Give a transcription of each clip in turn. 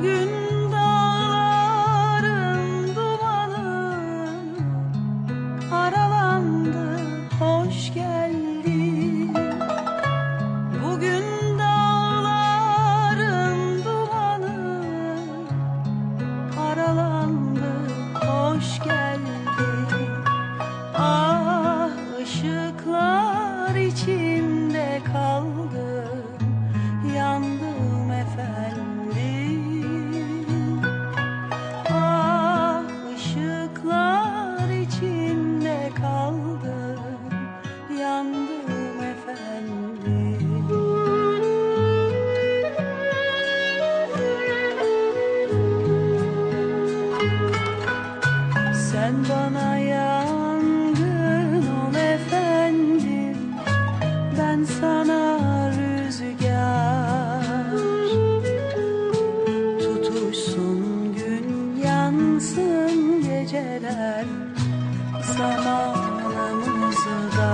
bugün Sen bana yangın ol efendim Ben sana rüzgar. Tutuşsun gün yansın geceler. Zamanımızda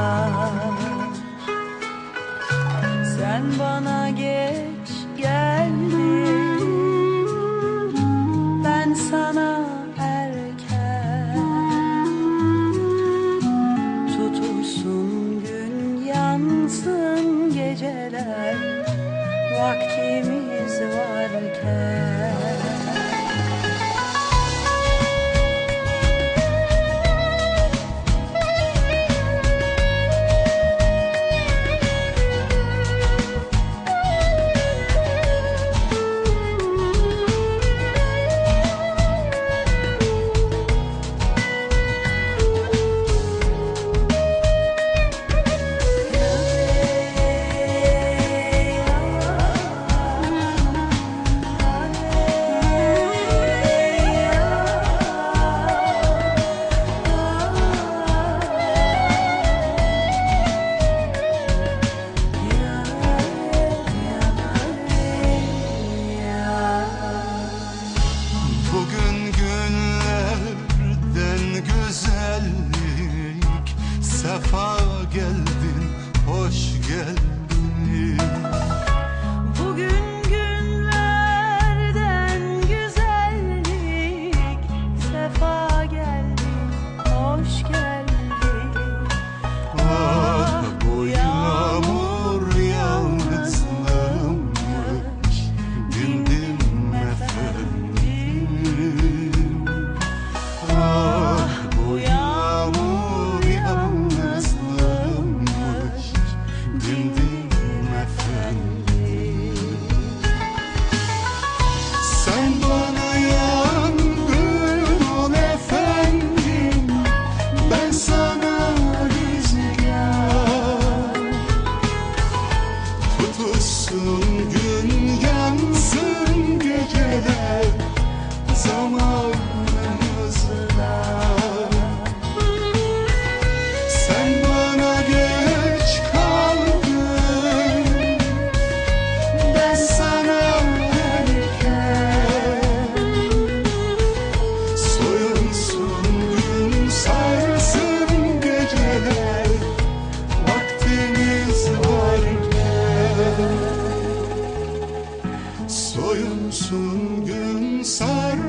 gelen vaktimiz varken.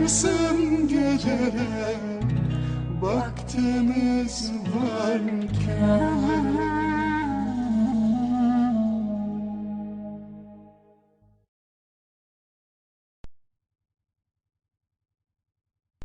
Yarısın geceye Vaktimiz varken.